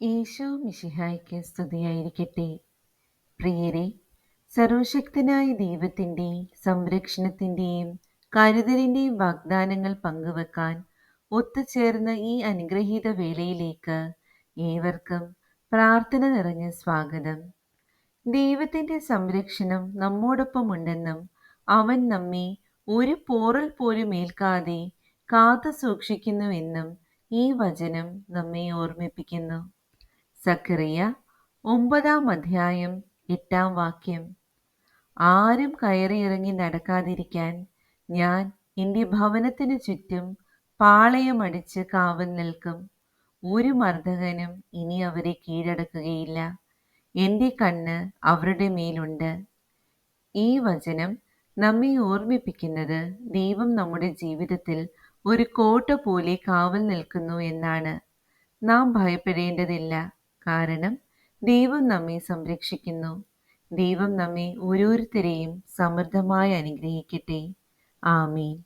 ഈശോ മിഷിഹായ്ക്ക് സ്തുതിയായിരിക്കട്ടെ. പ്രിയരെ സർവശക്തനായ ദൈവത്തിന്റെ സംരക്ഷണത്തിന്റെയും കരുതലിന്റെയും വാഗ്ദാനങ്ങൾ പങ്കുവെക്കാൻ ഒത്തുചേർന്ന ഈ അനുഗ്രഹീത വേളയിലേക്ക് ഏവർക്കും പ്രാർത്ഥന നിറഞ്ഞ സ്വാഗതം. ദൈവത്തിന്റെ സംരക്ഷണം നമ്മോടൊപ്പമുണ്ടെന്നും അവൻ നമ്മെ ഒരു പോറൽ പോലും ഏൽക്കാതെ കാത്തു സൂക്ഷിക്കുന്നുവെന്നും ഈ വചനം നമ്മെ ഓർമ്മിപ്പിക്കുന്നു. സക്കറിയ ഒമ്പതാം അധ്യായം എട്ടാം വാക്യം. ആരും കയറിയിറങ്ങി നടക്കാതിരിക്കാൻ ഞാൻ എന്റെ ഭവനത്തിനു ചുറ്റും പാളയമടിച്ച് കാവൽ നിൽക്കും. ഒരു മർദ്ദകനും ഇനി അവരെ കീഴടക്കുകയില്ല. എന്റെ കണ്ണ് അവരുടെ മേലുണ്ട്. ഈ വചനം നമ്മെ ഓർമ്മിപ്പിക്കുന്നത് ദൈവം നമ്മുടെ ജീവിതത്തിൽ ഒരു കോട്ട പോലെ കാവൽ നിൽക്കുന്നു എന്നാണ്. നാം ഭയപ്പെടേണ്ടതില്ല. കാരണം ദൈവം നമ്മെ സംരക്ഷിക്കുന്നു. ദൈവം നമ്മെ ഓരോരുത്തരെയും സമൃദ്ധമായി അനുഗ്രഹിക്കട്ടെ. ആമീൻ.